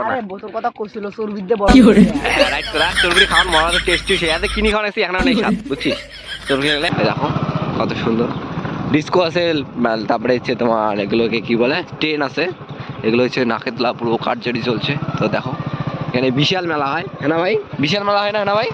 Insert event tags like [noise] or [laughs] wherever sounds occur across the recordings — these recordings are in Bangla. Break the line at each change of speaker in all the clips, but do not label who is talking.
না
আরে বোতল কথা কইছিল চর্বিতে বড়
রাইট তোরা চর্বি খাওয়ান মজা তো টেস্টি সে এতে কিনি খাওয়ান এসে এখানে নেই স্বাদ বুঝছিস? চর্বি খেলে দেখো কত সুন্দর। ডিস্কো আছে তারপরে হচ্ছে তোমার এগুলোকে কি বলে? ট্রেন আছে এগুলো হচ্ছে নাকেতলা পুরো কার্যারি চলছে। তো দেখো এখানে বিশাল মেলা হয়। হ্যাঁ না ভাই? বিশাল মেলা হয় না হ্যাঁ না ভাই?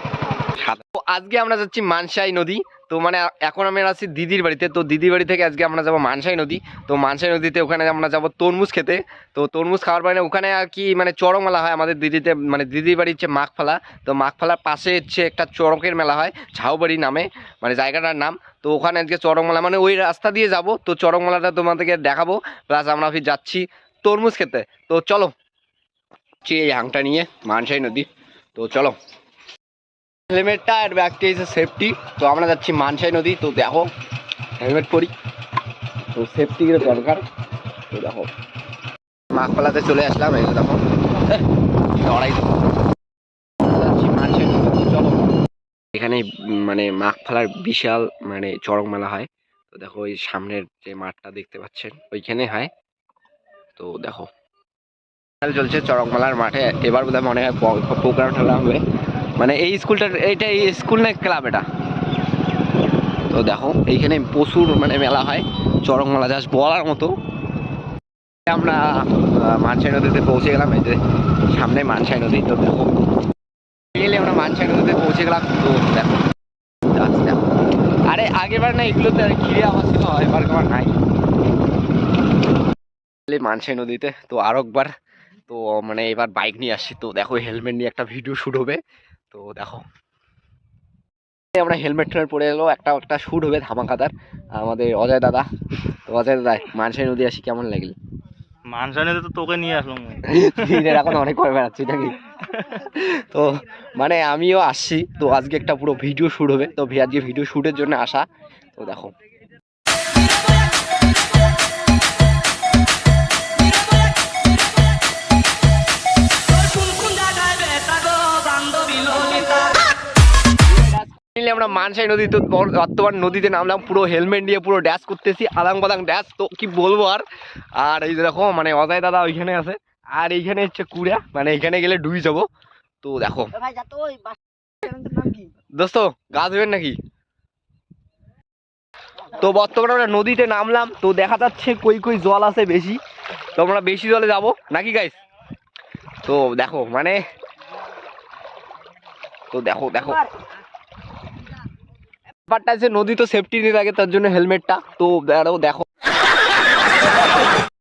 সাত- আজকে আমরা যাচ্ছি মানসাই নদী। তো মানে এখন আমরা আছি দিদির বাড়িতে। তো দিদির বাড়ি থেকে আজকে আমরা যাব মানসাই নদী। তো মানসাই নদীতে ওখানে আমরা যাব তরমুজ খেতে। তো তরমুজ খাওয়ার পরে ওখানে আর কি মানে চড়ক মেলা হয় আমাদের দিদিতে মানে দিদির বাড়ি হচ্ছে মাঘফালা তো মাঘফালার পাশে হচ্ছে একটা চড়কের মেলা হয়, ঝাউবাড়ি নামে মানে জায়গাটার নাম। তো ওখানে আজকে চড়ক মেলা মানে ওই রাস্তা দিয়ে যাব। তো চড়ক মেলাটা তোমাদেরকে দেখাবো প্লাস আমরা যাচ্ছি তরমুজ খেতে। তো চলো এই হাংটা নিয়ে মানসাই নদী। তো চলো। হেলমেটটা আর ব্যাগটি হচ্ছে সেফটি তো আমরা যাচ্ছি মানসাই নদী তো দেখো হেলমেট পরি। তো সেফটি দরকার। তো দেখো। মাঘপালাতে চলে আসলাম এই দেখো। লড়াই। যাচ্ছি মানসাই নদী, তো চলো। এখানে মানে মাঘফালার বিশাল মানে চড়ক মেলা হয়। তো দেখো ওই সামনের যে মাঠটা দেখতে পাচ্ছেন ওইখানে হয়। তো দেখো। চলছে চড়ক মেলার মাঠে। এবার বোধহয় মনে হয় প্রোগ্রাম টোগ্রাম হবে। মানে এই স্কুলটা এইটা এই স্কুল না ক্লাব এটা? তো দেখো, এইখানে প্রচুর মানে মেলা হয় চড়ক মেলা জাস্ট বলার মতো। আমরা মানসাই নদীতে পৌঁছে গেলাম, এই যে সামনে মানসাই নদী, তো দেখো। গেলে আমরা মানসাই নদীতে পৌঁছে গেলাম, তো দেখো। আরে, আগেরবার না এগুলোতে ঘিরে আমার ছিল, এবার আমার নাই। মানসাই নদীতে, তো আরও একবার তো মানে এবার বাইক নিয়ে আসছি, তো দেখো হেলমেট নিয়ে একটা ভিডিও শুট হবে। তো দেখো। আমরা হেলমেট টেলমেট পরে এলো একটা একটা শুট হবে ধামাকাদার আমাদের অজয় দাদা। তো অজয় দাদা মানসাই নদী আসি কেমন লাগল?
মানসানে তো তোকে নিয়ে আসলাম।
এখন অনেক করে বেড়াচ্ছি নাকি? তো মানে আমিও আসছি তো আজকে একটা পুরো ভিডিও শুট হবে তো আজকে ভিডিও শুটের জন্য আসা। তো দেখো। আমরা মানসাই নদীতে বর- বর্তমান নদীতে নামলাম পুরো হেলমেট নিয়ে পুরো ড্যাশ করতেছি আদাং বাদাং ড্যাশ তো কি বলব আর? আর এই দেখো মানে অজয় দাদা ওইখানে আছে আর এইখানে হচ্ছে কুড়া মানে এখানে গেলে ডুবে যাব। তো দেখো। দোস্ত গা ধুবেন নাকি? তো বর্তমানে আমরা নদীতে নামলাম তো দেখা যাচ্ছে কই কই জল আছে বেশি তো আমরা বেশি জলে যাব। নাকি গাইস তো দেখো মানে তো দেখো দেখো। ব্যাপারটা আছে, নদী তো সেফটি নিতে লাগে তার জন্য হেলমেটটা তো দেখো। দেখো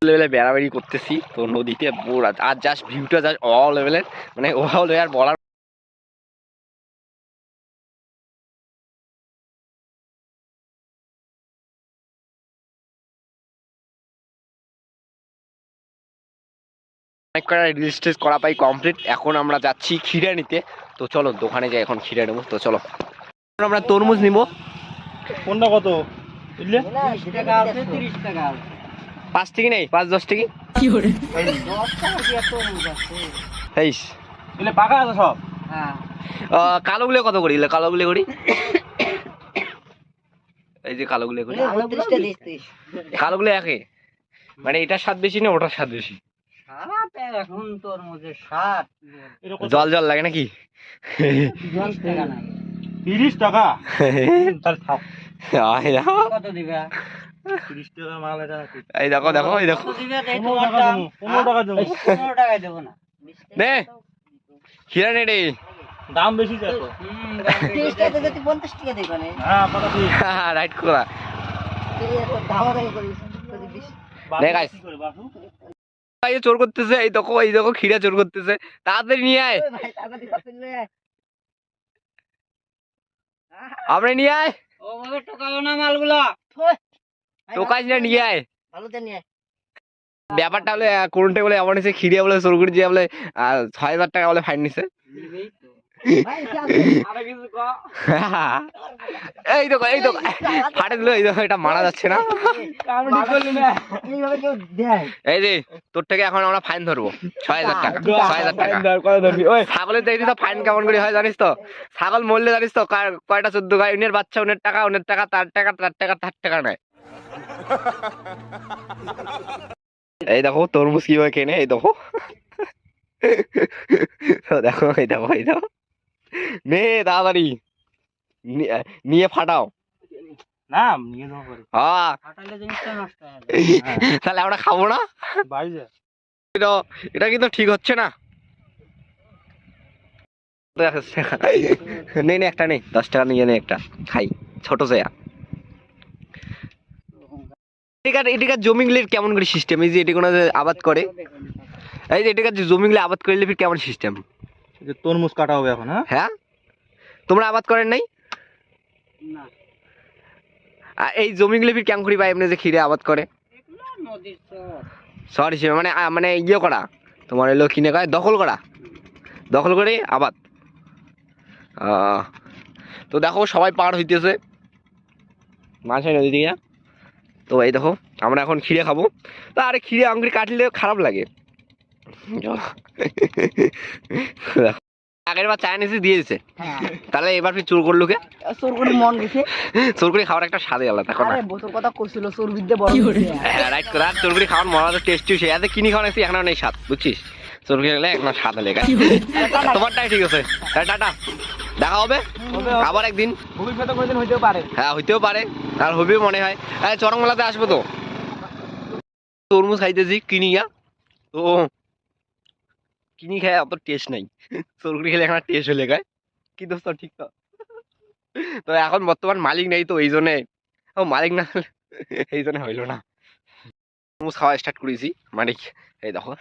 লেভেলে বেড়াবেড়ি করতেছি, তো নদীতে আর জাস্ট ভিউটা জাস্ট অল লেভেলের মানে অল আর বলার অনেক কটা রিলস করা পাই কমপ্লিট এখন আমরা যাচ্ছি খিরা নিতে তো চলো, দোকানে যাই, এখন খিরা নেব। তো চলো। আমরা তরমুজ নিবো।
কোনটা কত?
পাঁচ টিকি নেই? পাঁচ দশ টিকি? তেইশ
পাকা আছে সব?
হ্যাঁ।
কালোগুলো কত করি? কালোগুলো করি। এই যে কালোগুলো করি।
উনত্রিশটা দিস তুই
কালোগুলো একে? মানে এটার স্বাদ বেশি না ওটার স্বাদ বেশি?
এখন তোর মধ্যে সাত
জল জল লাগে নাকি?
তিরিশ টাকা। [laughs]
কত দিবে?
তিরিশ টাকা মাল এটা
এই দেখো দেখো এই দেখো।
পনেরো টাকা দেবো পনেরো
টাকায় দেবো না।
নে। খিরা নে রে?
দাম বেশি
টাকা যদি পঞ্চাশ টাকা দিবে না
হ্যাঁ ঠিক
রাইট করা। চোর করতেছে এই দেখো এই দেখো খিরা চোর করতেছে। তাড়াতাড়ি নিয়ে আয়। আমরা নিয়ে আয়।
ও ভাবে টোকালো না মালগুলা। থই। টোকাস
টোকাজ না নিয়ে আয়।
ভালো তে নিয়ে আয়।
ব্যাপারটা হলো কোনটা বলে এমন এসে খিরিয়া বলে শুরু করে দিয়ে বলে ছয় হাজার টাকা বলে ফাইন নিছে। [laughs] এই দেখো এই দেখো। ফাটে দিল এই দেখো এটা মারা যাচ্ছে না। এই যে তোর থেকে এখন আমরা ফাইন ধরবো। ছয় হাজার টাকা ছয় হাজার টাকা। ছাগলের দেখি তো ফাইন কেমন করে হয় জানিস তো? ছাগল মরলে জানিস তো কয়টা চোদ্দ গায়ে? উনের বাচ্চা উনের টাকা উনের টাকা তার টাকা তার টাকা তার টাকা নেয়। এই দেখো তরমুজ কীভাবে কেনে এই দেখো। [laughs] দেখো এই দেখো এই দেখো। নে তাড়াতাড়ি। নিয়ে ফাটাও।
না নিয়ে যাওয়া
হ্যাঁ।
ফাটাইলে জিনিসটা নষ্ট [laughs]
তাহলে আমরা খাব না?
বাড়ি যা
এটা এটা কিন্তু ঠিক হচ্ছে না। নেই নে একটা নেই দশ টাকা নিয়ে নে একটা। খাই ছোট এটিকার এটিকার জমিগুলির কেমন করে সিস্টেম এই যে এটি কোনো আবাদ করে। এই যে এটিকার জমিগুলি আবাদ করলে ফির কেমন সিস্টেম
যে তরমুজ কাটা হবে এখন হ্যাঁ?
হ্যাঁ? তোমরা আবাদ করেন নাই?
না।
আর এই জমিগুলি ফির কেমন করি বা এমনি যে খিরে আবাদ করে? শহর হিসেবে মানে মানে ইয়ে করা। তোমার এলো কিনে কয়? দখল করা। দখল করে আবাদ। তো দেখো সবাই পার হইতেছে। মাঝে নদী দিয়ে। তো এই দেখো আমরা এখন খিরে খাব। তা আরে খিরে আঙ্গুরি কাটলে খারাপ লাগে। [laughs] আগের বার চাইনিজে দিয়ে দিছে
হ্যাঁ।
তাহলে এবার ফির চুর করল কে?
চোর করে মন গেছে।
চোর করে খাওয়ার একটা স্বাদই আলাদা এখন
আরে বোতল কথা কইছিল চোর বিদ্যে বড়।
হ্যাঁ রাইট করে আর চর্বি খাওয়ার মজা তো টেস্টি সে এত কিনি খাওয়া নাকি এখন নেই স্বাদ বুঝছিস? চর্বি খেলে এখন স্বাদ লেগে তোমারটাই ঠিক আছে। টাটা। দেখা হবে? আবার একদিন।
ভবিষ্যতে কোনোদিন হইতেও পারে।
হ্যাঁ হইতেও পারে। আর হবেও মনে হয়। হ্যাঁ চরম মেলাতে আসব তো। তরমুজ খাইতেছি কিনিয়া। তো কিনি খায় অত টেস্ট নাই। চরকুরি খেলে এখন টেস্ট হলে গায় কি দোস্ত ঠিক তো? তো এখন বর্তমান মালিক নেই তো, এই জন্যে। ও, মালিক না এই জন্য হইল না। তরমুজ খাওয়া স্টার্ট করেছি, মালিক, এই দেখো।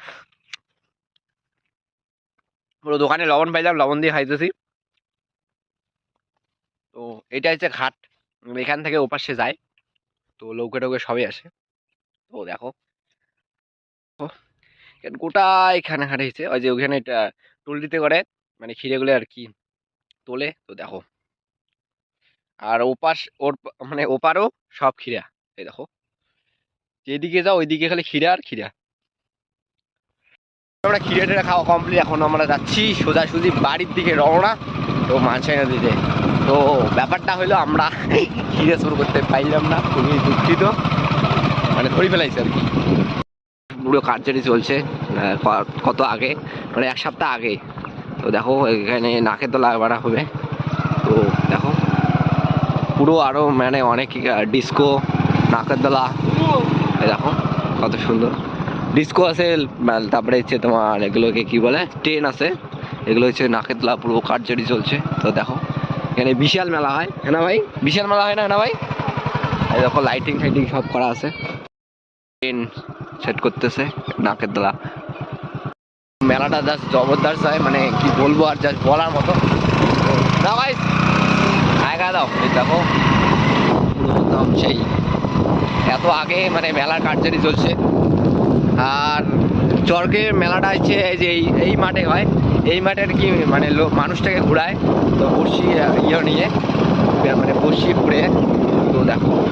পুরো দোকানে লবণ পাইলাম, লবণ দিয়ে খাইতেছি। তো এটা হচ্ছে ঘাট, এখান থেকে ওপাশে যায়। তো লৌকে টৌকে সবই আসে। তো দেখো। গোটা এখানে হারিয়েছে। ওই যে ওখানে এটা টুলটিতে করে মানে খিরেগুলো আর কি তোলে। তো দেখো। আর ওপাশ, ওর মানে ওপারও সব খিরা এই দেখো। যেদিকে যাও ওইদিকে খালি খিরা আর খিরা আমরা খিরে টিরে খাওয়া কমপ্লিট এখন আমরা যাচ্ছি সোজাসুজি বাড়ির দিকে রওনা। তো মানসাই নদীতে। তো ব্যাপারটা হলো আমরা খিরে শুরু করতে পাইলাম না। খুবই দুঃখিত। মানে ধরে ফেলাইছে আর কি। পুরো কার্যারি চলছে কত আগে? মানে এক সপ্তাহ আগে। তো দেখো, এখানে নাকে তো লাগবাড়া হবে। তো দেখো, পুরো আরও মানে অনেক ডিস্কো নাকের দোলা। দেখো, কত সুন্দর। ডিস্কো আছে তারপরে হচ্ছে তোমার এগুলোকে কি বলে? ট্রেন আছে। এগুলো হচ্ছে নাকের দোলা, পুরো কার্যারি চলছে। তো দেখো, এখানে বিশাল মেলা হয়। হ্যাঁ ভাই? বিশাল মেলা হয় না না ভাই? দেখো লাইটিং ফাইটিং সব করা আছে। ট্রেন সেট করতেছে নাকের দোলা মেলাটা জাস্ট জবরদস্ত হয় মানে কি বলব আর জাস্ট বলার মতো। আয়গা দাও দেখো। সেই। এত আগে মানে মেলার কার্যারি চলছে। আর চরকের মেলাটা হচ্ছে এই যে এই- মাঠে হয়। এই মাঠে আর কি মানে লোক, মানুষটাকে ঘুরায়। তো বসি ইয়ে নিয়ে মানে বসি ঘুরে। তো দেখো।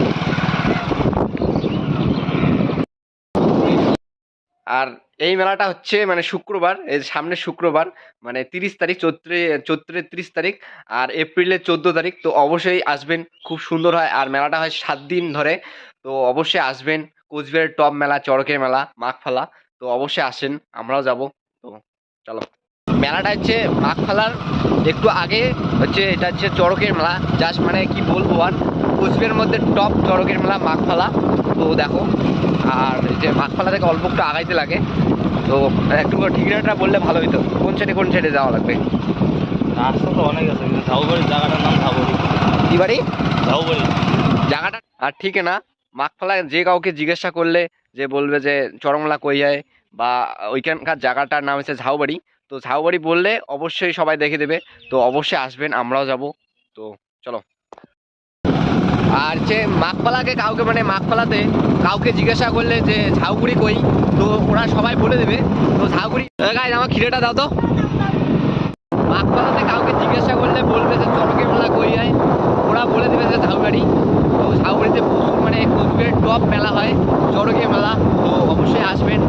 আর এই মেলাটা হচ্ছে মানে শুক্রবার, এই সামনে শুক্রবার মানে তিরিশ তারিখ, চৈত্রে চৈত্রের তিরিশ তারিখ আর এপ্রিলের চোদ্দ তারিখ। তো অবশ্যই আসবেন, খুব সুন্দর হয়। আর মেলাটা হয় সাত দিন ধরে। তো অবশ্যই আসবেন, কোচবিহারের টপ মেলা, চড়কের মেলা মাঘফালা তো অবশ্যই আসেন, আমরাও যাব। তো চলো। মেলাটা হচ্ছে মাঘফালার একটু আগে হচ্ছে এটা হচ্ছে চড়কের মেলা। জাস্ট মানে কি বলব আর? কোচবিহারের মধ্যে টপ চড়কের মেলা মাঘফালা তো দেখো আর যে মাঘফালা থেকে অল্প একটু আগাইতে লাগে তো একটু ঠিকানাটা বললে ভালো হতো কোন সাইডে কোন সাইডে যাওয়া লাগবে?
রাস্তা তো অনেক আছে কিন্তু ঝাউবাড়ি জায়গাটার নাম ঝাউবাড়ি
কি বাড়ি?
ঝাউবাড়ি
জায়গাটা? আর ঠিক না মাঘফালা যে কাউকে জিজ্ঞাসা করলে যে বলবে যে চরমলা কই যায় বা ওইখানকার জায়গাটার নাম হচ্ছে ঝাউবাড়ি তো ঝাউবাড়ি বললে অবশ্যই সবাই দেখে দেবে তো অবশ্যই আসবেন আমরাও যাব। তো চলো। আর যে মাকপালাকে কাউকে মানে মাকপালাতে কাউকে জিজ্ঞাসা করলে যে ঝাউগুড়ি কই? তো ওরা সবাই বলে দেবে। তো ঝাউগুড়ি গাই আমার খিরেটা দাও তো। মাকপালাতে কাউকে জিজ্ঞাসা করলে বলবে যে চরকে মেলা কই হয় ওরা বলে দেবে যে ঝাউগাড়ি। তো ঝাউগুড়িতে প্রচুর মানে কোচবিহারের টপ মেলা হয় চরকে মেলা তো অবশ্যই আসবেন।